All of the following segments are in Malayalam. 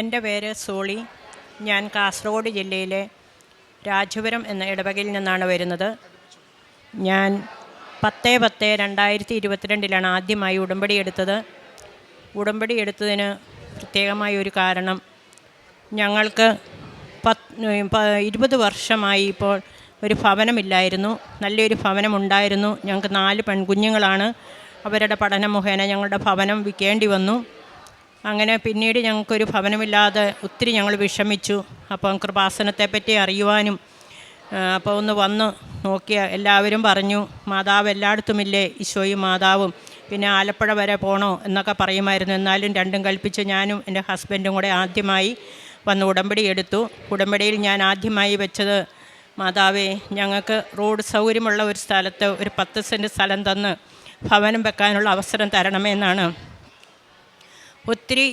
എന്റെ പേര് സോളി. ഞാൻ കാസർഗോഡ് ജില്ലയിലെ രാജപുരം എന്ന ഇടവകയിൽ നിന്നാണ് വരുന്നത്. ഞാൻ പത്ത് പത്ത് രണ്ടായിരത്തി ഇരുപത്തിരണ്ടിലാണ് ആദ്യമായി ഉടമ്പടി എടുത്തത്. ഉടമ്പടി എടുത്തതിന് പ്രത്യേകമായ ഒരു കാരണം ഞങ്ങൾക്ക് പത്ത് ഇരുപത് വർഷമായി ഇപ്പോൾ ഒരു ഭവനമില്ലായിരുന്നു. നല്ലൊരു ഭവനമുണ്ടായിരുന്നു. ഞങ്ങൾക്ക് നാല് പെൺകുഞ്ഞുങ്ങളാണ്. അവരുടെ പഠനം മുഖേന ഞങ്ങളുടെ ഭവനം വിൽക്കേണ്ടി വന്നു. അങ്ങനെ പിന്നീട് ഞങ്ങൾക്കൊരു ഭവനമില്ലാതെ ഒത്തിരി ഞങ്ങൾ വിഷമിച്ചു. അപ്പം കൃപാസനത്തെപ്പറ്റി അറിയുവാനും അപ്പോൾ ഒന്ന് വന്ന് നോക്കിയ എല്ലാവരും പറഞ്ഞു മാതാവ് എല്ലായിടത്തുമില്ലേ? ഈശോയും മാതാവും. പിന്നെ ആലപ്പുഴ വരെ പോകണോ എന്നൊക്കെ പറയുമായിരുന്നു. എന്നാലും രണ്ടും കൽപ്പിച്ച് ഞാനും എന്റെ ഹസ്ബൻഡും കൂടെ ആദ്യമായി വന്ന് ഉടമ്പടി എടുത്തു. ഉടമ്പടിയിൽ ഞാൻ ആദ്യമായി വെച്ചത് മാതാവേ ഞങ്ങൾക്ക് റോഡ് സൗകര്യമുള്ള ഒരു സ്ഥലത്ത് ഒരു പത്ത് സെന്റ് സ്ഥലം തന്ന് ഭവനം വെക്കാനുള്ള അവസരം തരണമെന്നാണ് ഒത്തിരി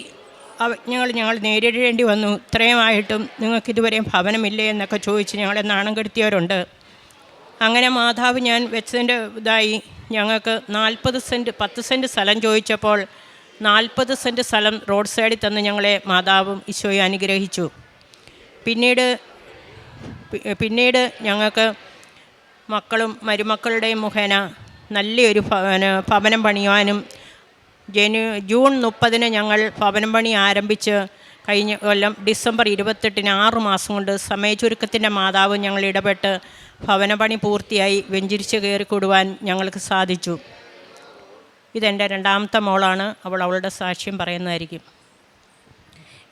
അവജ്ഞകൾ ഞങ്ങൾ നേരിടേണ്ടി വന്നു. ഇത്രയുമായിട്ടും നിങ്ങൾക്ക് ഇതുവരെയും ഭവനമില്ലേ എന്നൊക്കെ ചോദിച്ച് ഞങ്ങളെ നാണം കെടുത്തിയവരുണ്ട്. അങ്ങനെ മാതാവ് ഞാൻ വെച്ചതിന്റെ ഇതായി. ഞങ്ങൾക്ക് നാൽപ്പത് സെന്റ് പത്ത് സെന്റ് സ്ഥലം ചോദിച്ചപ്പോൾ നാൽപ്പത് സെന്റ് സ്ഥലം റോഡ് സൈഡിൽ തന്ന് ഞങ്ങളെ മാതാവും ഈശോയെ അനുഗ്രഹിച്ചു. പിന്നീട് പിന്നീട് ഞങ്ങൾക്ക് മക്കളും മരുമക്കളുടെയും മുഖേന നല്ലൊരു ഭവന പണിയുവാനും ജനു ജൂൺ മുപ്പതിന് ഞങ്ങൾ ഭവനം പണി ആരംഭിച്ച് കഴിഞ്ഞ കൊല്ലം ഡിസംബർ ഇരുപത്തെട്ടിന് ആറു മാസം കൊണ്ട് സമയചുരുക്കത്തിന്റെ മാതാവ് ഞങ്ങൾ ഇടപെട്ട് ഭവനപണി പൂർത്തിയായി വെഞ്ചിരിച്ച് കയറിക്കൂടുവാൻ ഞങ്ങൾക്ക് സാധിച്ചു. ഇതെന്റെ രണ്ടാമത്തെ മോളാണ്. അവൾ അവളുടെ സാക്ഷ്യം പറയുന്നതായിരിക്കും.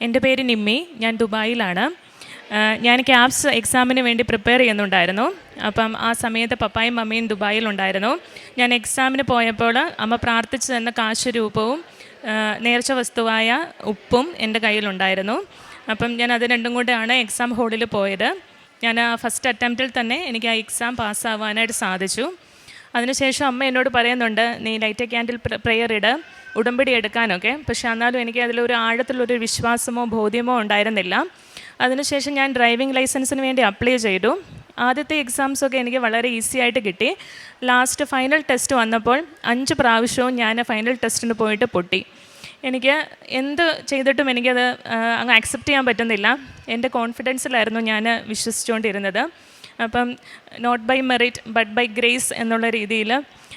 എന്റെ പേര് നിമ്മി. ഞാൻ ദുബായിലാണ്. ഞാൻ ക്യാബ്സ് എക്സാമിന് വേണ്ടി പ്രിപ്പയർ ചെയ്യുന്നുണ്ടായിരുന്നു. അപ്പം ആ സമയത്ത് പപ്പായും മമ്മിയും ദുബായിലുണ്ടായിരുന്നു ഞാൻ എക്സാമിന് പോയപ്പോൾ അമ്മ പ്രാർത്ഥിച്ചു തന്ന കാശ് രൂപവും നേർച്ച വസ്തുവായ ഉപ്പും എന്റെ കയ്യിലുണ്ടായിരുന്നു. അപ്പം ഞാൻ അത് രണ്ടും കൂടെയാണ് എക്സാം ഹോളിൽ പോയത്. ഞാൻ ആ ഫസ്റ്റ് അറ്റംപ്റ്റിൽ തന്നെ എനിക്ക് ആ എക്സാം പാസ്സാവാനായിട്ട് സാധിച്ചു. അതിനുശേഷം അമ്മ എന്നോട് പറയുന്നുണ്ട് നീ ലൈറ്റ് ക്യാൻഡിൽ പ്രെയർ ഇട് ഉടമ്പടി എടുക്കാനൊക്കെ. പക്ഷേ എന്നാലും എനിക്ക് അതിലൊരു ആഴത്തിലൊരു വിശ്വാസമോ ബോധ്യമോ ഉണ്ടായിരുന്നില്ല. അതിനുശേഷം ഞാൻ ഡ്രൈവിംഗ് ലൈസൻസിന് വേണ്ടി അപ്ലൈ ചെയ്തു. ആദ്യത്തെ എക്സാംസൊക്കെ എനിക്ക് വളരെ ഈസി ആയിട്ട് കിട്ടി. ലാസ്റ്റ് ഫൈനൽ ടെസ്റ്റ് വന്നപ്പോൾ അഞ്ച് പ്രാവശ്യവും ഞാൻ ഫൈനൽ ടെസ്റ്റിന് പോയിട്ട് പൊട്ടി. എനിക്ക് എന്ത് ചെയ്തിട്ടും എനിക്കത് അങ്ങ് അക്സെപ്റ്റ് ചെയ്യാൻ പറ്റുന്നില്ല. എന്റെ കോൺഫിഡൻസിലായിരുന്നു ഞാൻ വിശ്വസിച്ചുകൊണ്ടിരുന്നത്. അപ്പം not by merit but by grace എന്നുള്ള രീതിയിൽ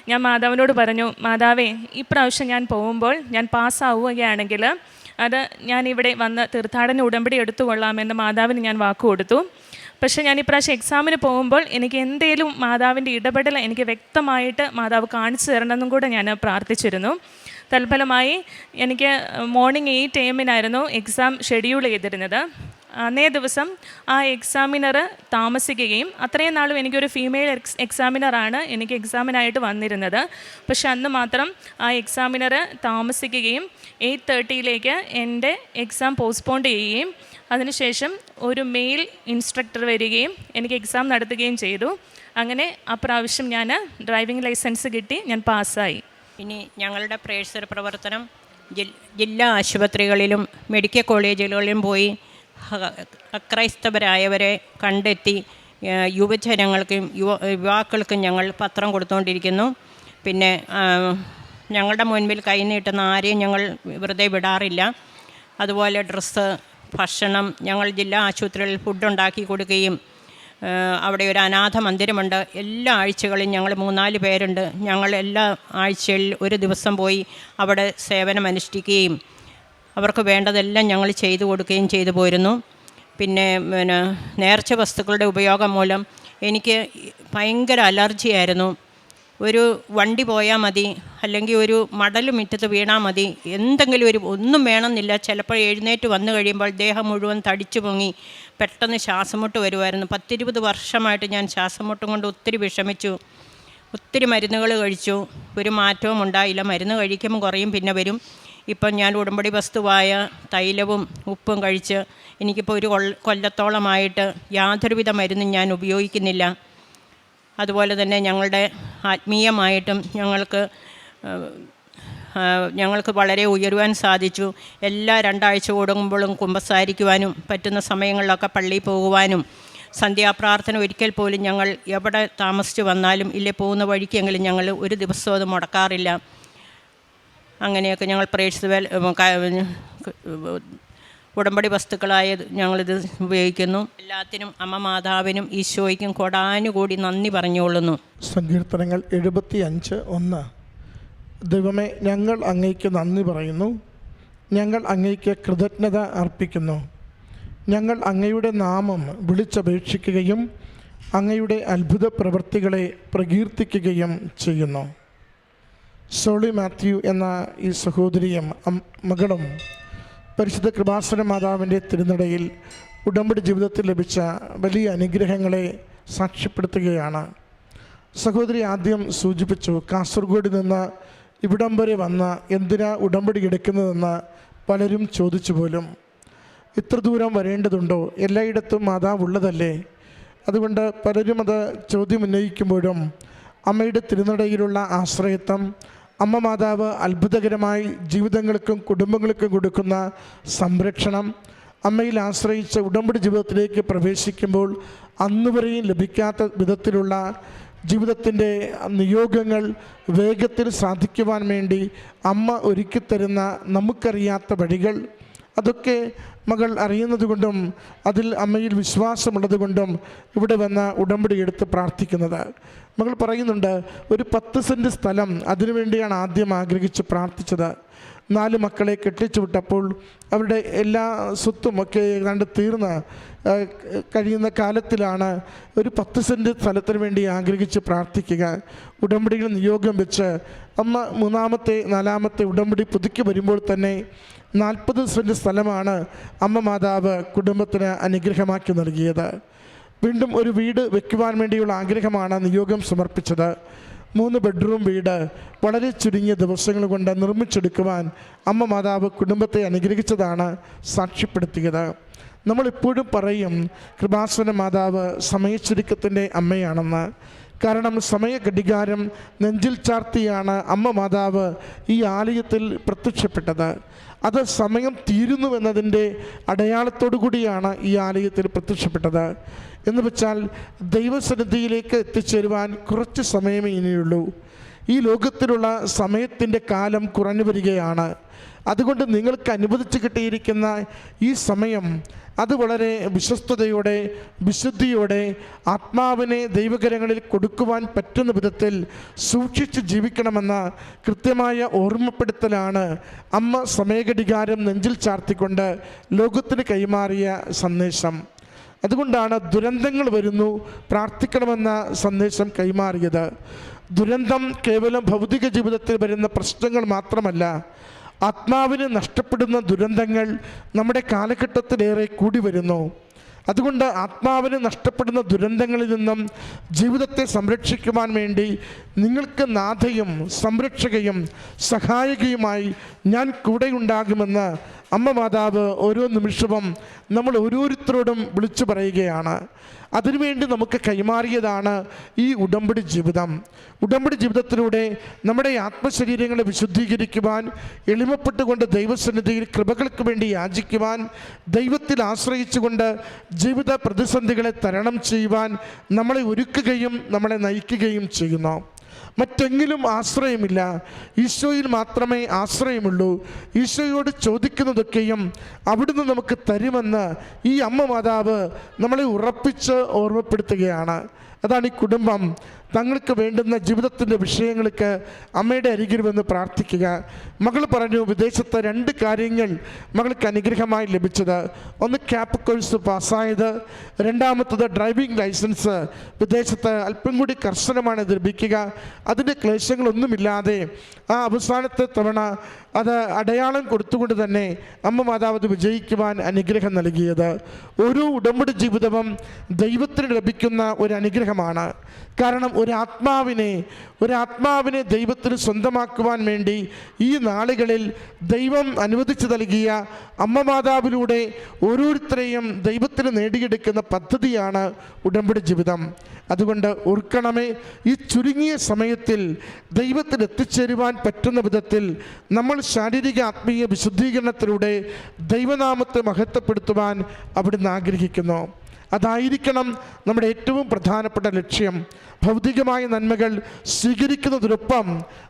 ഞാൻ മാതാവിനോട് പറഞ്ഞു മാതാവേ ഇപ്രാവശ്യം ഞാൻ പോകുമ്പോൾ ഞാൻ പാസ്സാവുകയാണെങ്കിൽ അത് ഞാൻ ഇവിടെ വന്ന് തീർത്ഥാടന ഉടമ്പടി എടുത്തു കൊള്ളാമെന്ന് മാതാവിന് ഞാൻ വാക്ക് കൊടുത്തു. പക്ഷേ ഞാൻ ഇപ്രാവശ്യം എക്സാമിന് പോകുമ്പോൾ എനിക്ക് എന്തേലും മാതാവിന്റെ ഇടപെടൽ എനിക്ക് വ്യക്തമായിട്ട് മാതാവ് കാണിച്ചു തരണമെന്നും കൂടെ ഞാൻ പ്രാർത്ഥിച്ചിരുന്നു. തൽഫലമായി എനിക്ക് മോർണിംഗ് എയ്റ്റ് എമ്മിനായിരുന്നു എക്സാം ഷെഡ്യൂൾ ചെയ്തിരുന്നത്. അന്നേ ദിവസം ആ എക്സാമിനർ താമസിക്കുകയും അത്രയും നാളും എനിക്കൊരു ഫീമെയിൽ എക്സ് എക്സാമിനറാണ് എനിക്ക് എക്സാമിനായിട്ട് വന്നിരുന്നത്. പക്ഷെ അന്ന് മാത്രം ആ എക്സാമിനർ താമസിക്കുകയും എയ്റ്റ് തേർട്ടിയിലേക്ക് എന്റെ എക്സാം പോസ്റ്റ്പോണ്ട് ചെയ്യുകയും അതിനുശേഷം ഒരു മെയിൽ ഇൻസ്ട്രക്ടർ വരികയും എനിക്ക് എക്സാം നടത്തുകയും ചെയ്തു. അങ്ങനെ അപ്രാവശ്യം ഞാൻ ഡ്രൈവിംഗ് ലൈസൻസ് കിട്ടി ഞാൻ പാസ്സായി. ഇനി ഞങ്ങളുടെ പ്രേക്ഷക പ്രവർത്തനം ജില്ലാ ആശുപത്രികളിലും മെഡിക്കൽ കോളേജുകളിലും പോയി അക്രൈസ്തവരായവരെ കണ്ടെത്തി യുവജനങ്ങൾക്കും യുവ യുവാക്കൾക്കും ഞങ്ങൾ പത്രം കൊടുത്തുകൊണ്ടിരിക്കുന്നു പിന്നെ ഞങ്ങളുടെ മുൻപിൽ കൈനീട്ടുന്ന ആരെയും ഞങ്ങൾ വെറുതെ വിടാറില്ല. അതുപോലെ ഡ്രസ്സ് ഭക്ഷണം ഞങ്ങൾ ജില്ലാ ആശുപത്രികളിൽ ഫുഡ് ഉണ്ടാക്കി കൊടുക്കുകയും അവിടെ ഒരു അനാഥ മന്ദിരമുണ്ട്. എല്ലാ ആഴ്ചകളിലും ഞങ്ങൾ മൂന്നാൽ പേരുണ്ട്. ഞങ്ങൾ എല്ലാ ആഴ്ചയിൽ ഒരു ദിവസം പോയി അവിടെ സേവനം അനുഷ്ഠിക്കുകയും അവർക്ക് വേണ്ടതെല്ലാം ഞങ്ങൾ ചെയ്തു കൊടുക്കുകയും ചെയ്തു പോരുന്നു. പിന്നെ പിന്നെ നേർച്ച വസ്തുക്കളുടെ ഉപയോഗം മൂലം എനിക്ക് ഭയങ്കര അലർജിയായിരുന്നു ഒരു വണ്ടി പോയാൽ മതി അല്ലെങ്കിൽ ഒരു മടൽ മുറ്റത്ത് വീണാൽ മതി എന്തെങ്കിലും ഒരു ഒന്നും വേണമെന്നില്ല. ചിലപ്പോൾ എഴുന്നേറ്റ് വന്നു കഴിയുമ്പോൾ ദേഹം മുഴുവൻ തടിച്ചു പൊങ്ങി പെട്ടെന്ന് ശ്വാസമുട്ട് വരുമായിരുന്നു. പത്തിരുപത് വർഷമായിട്ട് ഞാൻ ശ്വാസമുട്ടും കൊണ്ട് ഒത്തിരി വിഷമിച്ചു. ഒത്തിരി മരുന്നുകൾ കഴിച്ചു. ഒരു മാറ്റവും ഉണ്ടായില്ല. മരുന്ന് കഴിക്കുമ്പോൾ കുറയും പിന്നെ വരും. ഇപ്പം ഞാൻ ഉടമ്പടി വസ്തുവായ തൈലവും ഉപ്പും കഴിച്ച് എനിക്കിപ്പോൾ ഒരു കൊല്ല കൊല്ലത്തോളമായിട്ട് യാതൊരുവിധ മരുന്നും ഞാൻ ഉപയോഗിക്കുന്നില്ല. അതുപോലെ തന്നെ ഞങ്ങളുടെ ആത്മീയമായിട്ടും ഞങ്ങൾക്ക് ഞങ്ങൾക്ക് വളരെ ഉയരുവാൻ സാധിച്ചു. എല്ലാ രണ്ടാഴ്ച കൂടുമ്പോഴും കുമ്പസാരിക്കുവാനും പറ്റുന്ന സമയങ്ങളിലൊക്കെ പള്ളിയിൽ പോകുവാനും സന്ധ്യാപ്രാർത്ഥന ഒരിക്കൽ പോലും ഞങ്ങൾ എവിടെ താമസിച്ച് വന്നാലും ഇല്ലേ പോകുന്ന വഴിക്കെങ്കിലും ഞങ്ങൾ ഒരു ദിവസവും അത് മുടക്കാറില്ല. അങ്ങനെയൊക്കെ ഞങ്ങൾ പ്രേക്ഷിത ഉടമ്പടി വസ്തുക്കളായ ഞങ്ങളിത് ഉപയോഗിക്കുന്നു. എല്ലാത്തിനും അമ്മ മാതാവിനും ഈശോയ്ക്കും കൊടാനുകൂടി നന്ദി പറഞ്ഞുകൊള്ളുന്നു. സങ്കീർത്തനങ്ങൾ എഴുപത്തി അഞ്ച് ഒന്ന്. ദൈവമേ ഞങ്ങൾ അങ്ങേക്ക് നന്ദി പറയുന്നു. ഞങ്ങൾ അങ്ങേക്ക് കൃതജ്ഞത അർപ്പിക്കുന്നു. ഞങ്ങൾ അങ്ങയുടെ നാമം വിളിച്ചപേക്ഷിക്കുകയും അങ്ങയുടെ അത്ഭുത പ്രവൃത്തികളെ പ്രകീർത്തിക്കുകയും ചെയ്യുന്നു. സോളി മാത്യു എന്ന ഈ സഹോദരിയും മകളും പരിശുദ്ധ കൃപാസന മാതാവിന്റെ തിരുനടയിൽ ഉടമ്പടി ജീവിതത്തിൽ ലഭിച്ച വലിയ അനുഗ്രഹങ്ങളെ സാക്ഷ്യപ്പെടുത്തുകയാണ്. സഹോദരി ആദ്യം സൂചിപ്പിച്ചു കാസർഗോഡിൽ നിന്ന് ഇവിടം വരെ വന്ന എന്തിനാ ഉടമ്പടി എടുക്കുന്നതെന്ന് പലരും ചോദിച്ചു പോലും. ഇത്ര ദൂരം വരേണ്ടതുണ്ടോ? എല്ലായിടത്തും മാതാവ് ഉള്ളതല്ലേ? അതുകൊണ്ട് പലരും അത് ചോദ്യം ഉന്നയിക്കുമ്പോഴും അമ്മയുടെ തിരുനടയിലുള്ള ആശ്രയത്വം അമ്മ മാതാവ് അത്ഭുതകരമായി ജീവിതങ്ങൾക്കും കുടുംബങ്ങൾക്കും കൊടുക്കുന്ന സംരക്ഷണം അമ്മയിൽ ആശ്രയിച്ച ഉടമ്പടി ജീവിതത്തിലേക്ക് പ്രവേശിക്കുമ്പോൾ അന്നുവരെയും ലഭിക്കാത്ത വിധത്തിലുള്ള ജീവിതത്തിന്റെ നിയോഗങ്ങൾ വേഗത്തിൽ സാധിക്കുവാൻ വേണ്ടി അമ്മ ഒരുക്കിത്തരുന്ന നമുക്കറിയാത്ത വഴികൾ. അതൊക്കെ മകൾ അറിയുന്നതുകൊണ്ടും അതിൽ അമ്മയിൽ വിശ്വാസമുള്ളതുകൊണ്ടും ഇവിടെ വന്ന ഉടമ്പടി എടുത്ത് പ്രാർത്ഥിക്കുന്നത്. മകൾ പറയുന്നുണ്ട് ഒരു പത്ത് സെന്റ് സ്ഥലം അതിനുവേണ്ടിയാണ് ആദ്യം ആഗ്രഹിച്ച് പ്രാർത്ഥിച്ചത്. നാല് മക്കളെ കെട്ടിച്ചു വിട്ടപ്പോൾ അവരുടെ എല്ലാ സ്വത്തും ഒക്കെ ഏതാണ്ട് തീർന്ന് കഴിയുന്ന കാലത്തിലാണ് ഒരു പത്ത് സെന്റ് സ്ഥലത്തിന് വേണ്ടി ആഗ്രഹിച്ച് പ്രാർത്ഥിക്കുക. ഉടമ്പടിയിൽ നിയോഗം വെച്ച് അമ്മ മൂന്നാമത്തെ നാലാമത്തെ ഉടമ്പടി പുതുക്കി വരുമ്പോൾ തന്നെ നാൽപ്പത് സെന്റ് സ്ഥലമാണ് അമ്മ മാതാവ് കുടുംബത്തിന് അനുഗ്രഹമാക്കി നൽകിയത്. വീണ്ടും ഒരു വീട് വെക്കുവാൻ വേണ്ടിയുള്ള ആഗ്രഹമാണ് നിയോഗം സമർപ്പിച്ചത്. മൂന്ന് ബെഡ്റൂം വീട് വളരെ ചുരുങ്ങിയ ദിവസങ്ങൾ കൊണ്ട് നിർമ്മിച്ചെടുക്കുവാൻ അമ്മ മാതാവ് കുടുംബത്തെ അനുഗ്രഹിച്ചതാണ് സാക്ഷ്യപ്പെടുത്തിയത്. നമ്മളിപ്പോഴും പറയും കൃപാസന മാതാവ് സമയച്ചുരുക്കത്തിന്റെ അമ്മയാണെന്ന്. കാരണം സമയഘടികാരം നെഞ്ചിൽ ചാർത്തിയാണ് അമ്മ മാതാവ് ഈ ആലയത്തിൽ പ്രത്യക്ഷപ്പെട്ടത്. അത് സമയം തീരുന്നുവെന്നതിന്റെ അടയാളത്തോടു കൂടിയാണ് ഈ ആലയത്തിൽ പ്രത്യക്ഷപ്പെട്ടത്. എന്ന് വെച്ചാൽ ദൈവസന്നിധിയിലേക്ക് എത്തിച്ചേരുവാൻ കുറച്ച് സമയമേ ഇനിയുള്ളൂ. ഈ ലോകത്തിലുള്ള സമയത്തിന്റെ കാലം കുറഞ്ഞു വരികയാണ്. അതുകൊണ്ട് നിങ്ങൾക്ക് അനുവദിച്ച് കിട്ടിയിരിക്കുന്ന ഈ സമയം അത് വളരെ വിശ്വസ്തയോടെ വിശുദ്ധിയോടെ ആത്മാവിനെ ദൈവകരങ്ങളിൽ കൊടുക്കുവാൻ പറ്റുന്ന വിധത്തിൽ സൂക്ഷിച്ച് ജീവിക്കണമെന്ന കൃത്യമായ ഓർമ്മപ്പെടുത്തലാണ് അമ്മ സമയഘടികാരം നെഞ്ചിൽ ചാർത്തിക്കൊണ്ട് ലോകത്തിന് കൈമാറിയ സന്ദേശം. അതുകൊണ്ടാണ് ദുരന്തങ്ങൾ വരുന്നു പ്രാർത്ഥിക്കണമെന്ന സന്ദേശം കൈമാറിയത്. ദുരന്തം കേവലം ഭൗതിക ജീവിതത്തിൽ വരുന്ന പ്രശ്നങ്ങൾ മാത്രമല്ല ആത്മാവിന് നഷ്ടപ്പെടുന്ന ദുരന്തങ്ങൾ നമ്മുടെ കാലഘട്ടത്തിലേറെ കൂടി വരുന്നു. അതുകൊണ്ട് ആത്മാവിന് നഷ്ടപ്പെടുന്ന ദുരന്തങ്ങളിൽ നിന്നും ജീവിതത്തെ സംരക്ഷിക്കുവാൻ വേണ്ടി നിങ്ങൾക്ക് നാഥയും സംരക്ഷകയും സഹായകയുമായി ഞാൻ കൂടെയുണ്ടാകുമെന്ന് അമ്മ മാതാവ് ഓരോ നിമിഷവും നമ്മൾ ഓരോരുത്തരോടും വിളിച്ചു പറയുകയാണ്. അതിനുവേണ്ടി നമുക്ക് കൈമാറിയതാണ് ഈ ഉടമ്പടി ജീവിതം. ഉടമ്പടി ജീവിതത്തിലൂടെ നമ്മുടെ ആത്മശരീരങ്ങളെ വിശുദ്ധീകരിക്കുവാൻ എളിമപ്പെട്ടുകൊണ്ട് ദൈവസന്നിധിയിൽ കൃപകൾക്ക് വേണ്ടി യാചിക്കുവാൻ ദൈവത്തിൽ ആശ്രയിച്ചുകൊണ്ട് ജീവിത പ്രതിസന്ധികളെ തരണം ചെയ്യുവാൻ നമ്മളെ ഒരുക്കുകയും നമ്മളെ നയിക്കുകയും ചെയ്യുന്നു. മറ്റെങ്കിലും ആശ്രയമില്ല. ഈശോയിൽ മാത്രമേ ആശ്രയമുള്ളൂ. ഈശോയോട് ചോദിക്കുന്നതൊക്കെയും അവിടുന്ന് നമുക്ക് തരുമെന്ന് ഈ അമ്മ മാതാവ് നമ്മളെ ഉറപ്പിച്ച് ഓർമ്മപ്പെടുത്തുകയാണ്. അതാണ് ഈ കുടുംബം. തങ്ങൾക്ക് വേണ്ടുന്ന ജീവിതത്തിന്റെ വിഷയങ്ങൾക്ക് അമ്മയുടെ അരികിൽ വന്ന് പ്രാർത്ഥിക്കുക. മകൾ പറഞ്ഞു വിദേശത്ത് രണ്ട് കാര്യങ്ങൾ മകൾക്ക് അനുഗ്രഹമായി ലഭിച്ചത്. ഒന്ന് ക്യാപ് കോഴ്സ് പാസ്സായത്. രണ്ടാമത്തത് ഡ്രൈവിംഗ് ലൈസൻസ്. വിദേശത്ത് അല്പം കൂടി കർശനമാണ് ലഭിക്കുക. അതിന്റെ ക്ലേശങ്ങളൊന്നുമില്ലാതെ ആ അവസാനത്തെ തവണ അത് അടയാളം കൊടുത്തുകൊണ്ട് തന്നെ അമ്മ മാതാവ് വിജയിക്കുവാൻ അനുഗ്രഹം നൽകിയത്. ഓരോ ഉടമ്പടി ജീവിതവും ദൈവത്തിന് ലഭിക്കുന്ന ഒരു അനുഗ്രഹമാണ്. കാരണം ഒരു ആത്മാവിനെ ഒരു ആത്മാവിനെ ദൈവത്തിന് സ്വന്തമാക്കുവാൻ വേണ്ടി ഈ നാളുകളിൽ ദൈവം അനുവദിച്ചു നൽകിയ അമ്മ മാതാവിലൂടെ ഓരോരുത്തരെയും ദൈവത്തിന് നേടിയെടുക്കുന്ന പദ്ധതിയാണ് ഉടമ്പടി ജീവിതം. അതുകൊണ്ട് ഓർക്കണമേ ഈ ചുരുങ്ങിയ സമയത്തിൽ ദൈവത്തിൽ എത്തിച്ചേരുവാൻ പറ്റുന്ന വിധത്തിൽ നമ്മൾ ശാരീരിക ആത്മീയ വിശുദ്ധീകരണത്തിലൂടെ ദൈവനാമത്തെ മഹത്വപ്പെടുത്തുവാൻ അവിടുന്ന് ആഗ്രഹിക്കുന്നു. അതായിരിക്കണം നമ്മുടെ ഏറ്റവും പ്രധാനപ്പെട്ട ലക്ഷ്യം. ഭൗതികമായ നന്മകൾ സ്വീകരിക്കുന്നതിനൊപ്പം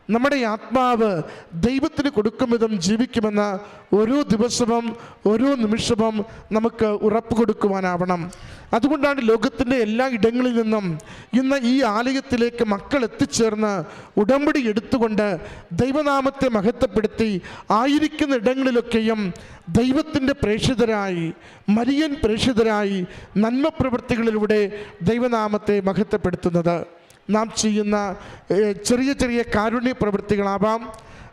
നമ്മുടെ ആത്മാവ് ദൈവത്തിന് കൊടുക്കും വിധം ജീവിക്കുമെന്ന് ഓരോ ദിവസവും ഓരോ നിമിഷവും നമുക്ക് ഉറപ്പ് കൊടുക്കുവാനാവണം. അതുകൊണ്ടാണ് ലോകത്തിന്റെ എല്ലാ ഇടങ്ങളിൽ നിന്നും ഇന്ന് ഈ ആലയത്തിലേക്ക് മക്കൾ എത്തിച്ചേർന്ന് ഉടമ്പടി എടുത്തുകൊണ്ട് ദൈവനാമത്തെ മഹത്വപ്പെടുത്തി ആയിരിക്കുന്ന ഇടങ്ങളിലൊക്കെയും ദൈവത്തിന്റെ പ്രേക്ഷിതരായി മരിയൻ പ്രേക്ഷിതരായി നന്മ പ്രവൃത്തികളിലൂടെ ദൈവനാമത്തെ മഹത്വപ്പെടുത്തുന്നത്. നാം ചെയ്യുന്ന ചെറിയ ചെറിയ കാരുണ്യ പ്രവൃത്തികളാവാം.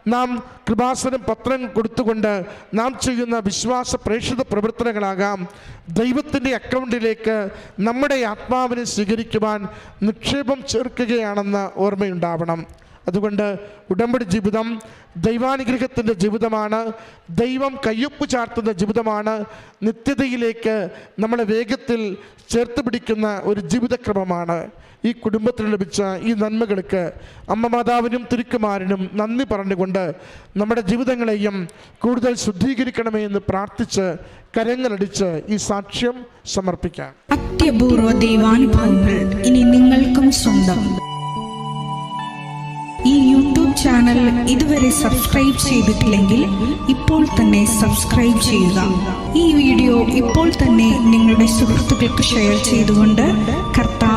നാം കൃപാസനം പത്രം കൊടുത്തുകൊണ്ട് നാം ചെയ്യുന്ന വിശ്വാസ പ്രേക്ഷിത പ്രവർത്തനങ്ങളാകാം. ദൈവത്തിന്റെ അക്കൗണ്ടിലേക്ക് നമ്മുടെ ആത്മാവിനെ സ്വീകരിക്കുവാൻ നിക്ഷേപം ചേർക്കുകയാണെന്ന് ഓർമ്മയുണ്ടാവണം. അതുകൊണ്ട് ഉടമ്പടി ജീവിതം ദൈവാനുഗ്രഹത്തിന്റെ ജീവിതമാണ് ദൈവം കയ്യൊപ്പ് ചാർത്തുന്ന ജീവിതമാണ് നിത്യതയിലേക്ക് നമ്മളെ വേഗത്തിൽ ചേർത്ത് പിടിക്കുന്ന ഒരു ജീവിതക്രമമാണ്. ഈ കുടുംബത്തിന് ലഭിച്ച ഈ നന്മകൾക്ക് അമ്മ മാതാവിനും തിരുക്കുമാരനും നന്ദി പറഞ്ഞുകൊണ്ട് നമ്മുടെ ജീവിതങ്ങളെയും കൂടുതൽ ശുദ്ധീകരിക്കണമേ എന്ന് പ്രാർത്ഥിച്ച് കരങ്ങളടിച്ച് ഈ സാക്ഷ്യം സമർപ്പിക്കാം. അത്യപൂർവ ദൈവാനുഭവങ്ങൾ ഇനി നിങ്ങൾക്കും സ്വന്തം. ഈ യൂട്യൂബ് ചാനൽ ഇതുവരെ സബ്സ്ക്രൈബ് ചെയ്തിട്ടില്ലെങ്കിൽ ഇപ്പോൾ തന്നെ സബ്സ്ക്രൈബ് ചെയ്യുക. ഈ വീഡിയോ ഇപ്പോൾ തന്നെ നിങ്ങളുടെ സുഹൃത്തുക്കൾക്ക് ഷെയർ ചെയ്തുകൊണ്ട്